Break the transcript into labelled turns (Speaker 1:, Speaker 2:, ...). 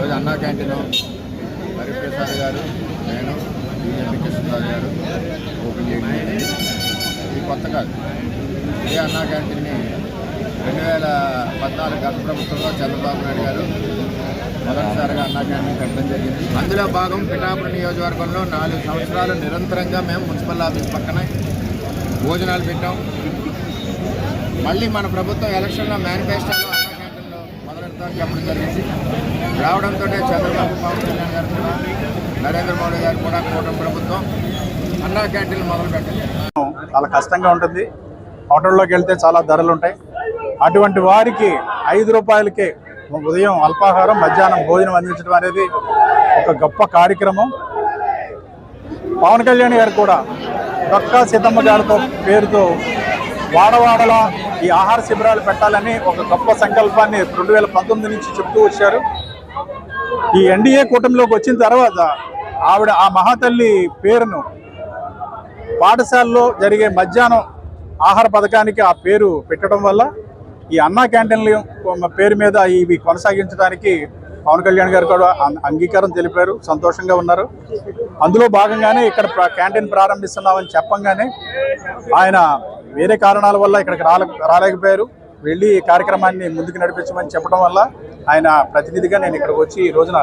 Speaker 1: ఈరోజు అన్నా క్యాంటీన్ హరిప్రసాద్ గారు నేను బీజేపీ కృష్ణరాజు గారు ఓపెన్ చేయడం ఇది కొత్త కాదు. ఇదే అన్నా క్యాంటీన్ని రెండు వేల పద్నాలుగు గత ప్రభుత్వంలో చంద్రబాబు నాయుడు గారు మొదటిసారిగా అన్నా క్యాంటీన్ పెట్టడం జరిగింది. అందులో భాగం పిఠాపురం నియోజకవర్గంలో నాలుగు సంవత్సరాలు నిరంతరంగా మేము మున్సిపల్ ఆఫీస్ పక్కన భోజనాలు పెట్టాం. మళ్ళీ మన ప్రభుత్వం ఎలక్షన్లో మేనిఫెస్టోలో మొదలెడతామని చెప్పడం జరిగింది. రావడంతో చంద్రబాబు పవన్ కళ్యాణ్ గారు కూడా నరేంద్ర మోడీ గారు కూడా కూటమి ప్రభుత్వం అన్నా క్యాంటీన్లు మొదలు పెట్టింది
Speaker 2: చాలా కష్టంగా ఉంటుంది. హోటల్లోకి వెళ్తే చాలా ధరలు ఉంటాయి. అటువంటి వారికి ఐదు రూపాయలకే ఉదయం అల్పాహారం మధ్యాహ్నం భోజనం అందించడం అనేది ఒక గొప్ప కార్యక్రమం. పవన్ కళ్యాణ్ గారు కూడా దొక్కా సీతమ్మ గారితో పేరుతో వాడవాడలా ఈ ఆహార శిబిరాలు పెట్టాలని ఒక గొప్ప సంకల్పాన్ని రెండు వేల పంతొమ్మిది నుంచి చెప్తూ వచ్చారు. ఈ ఎన్డీఏ కూటమిలోకి వచ్చిన తర్వాత ఆవిడ ఆ మహాతల్లి పేరును పాఠశాలలో జరిగే మధ్యాహ్నం ఆహార పథకానికి ఆ పేరు పెట్టడం వల్ల ఈ అన్నా క్యాంటీన్ల పేరు మీద ఇవి కొనసాగించడానికి పవన్ కళ్యాణ్ గారు కూడా అం- అంగీకారం తెలిపారు. సంతోషంగా ఉన్నారు. అందులో భాగంగానే ఇక్కడ క్యాంటీన్ ప్రారంభిస్తున్నామని చెప్పంగానే ఆయన వేరే కారణాల వల్ల ఇక్కడికి రాలేకపోయారు. వెళ్ళి కార్యక్రమాన్ని ముందుకు నడిపించమని చెప్పడం వల్ల ఆయన ప్రతినిధిగా నేను ఇక్కడికి వచ్చి ఈ రోజున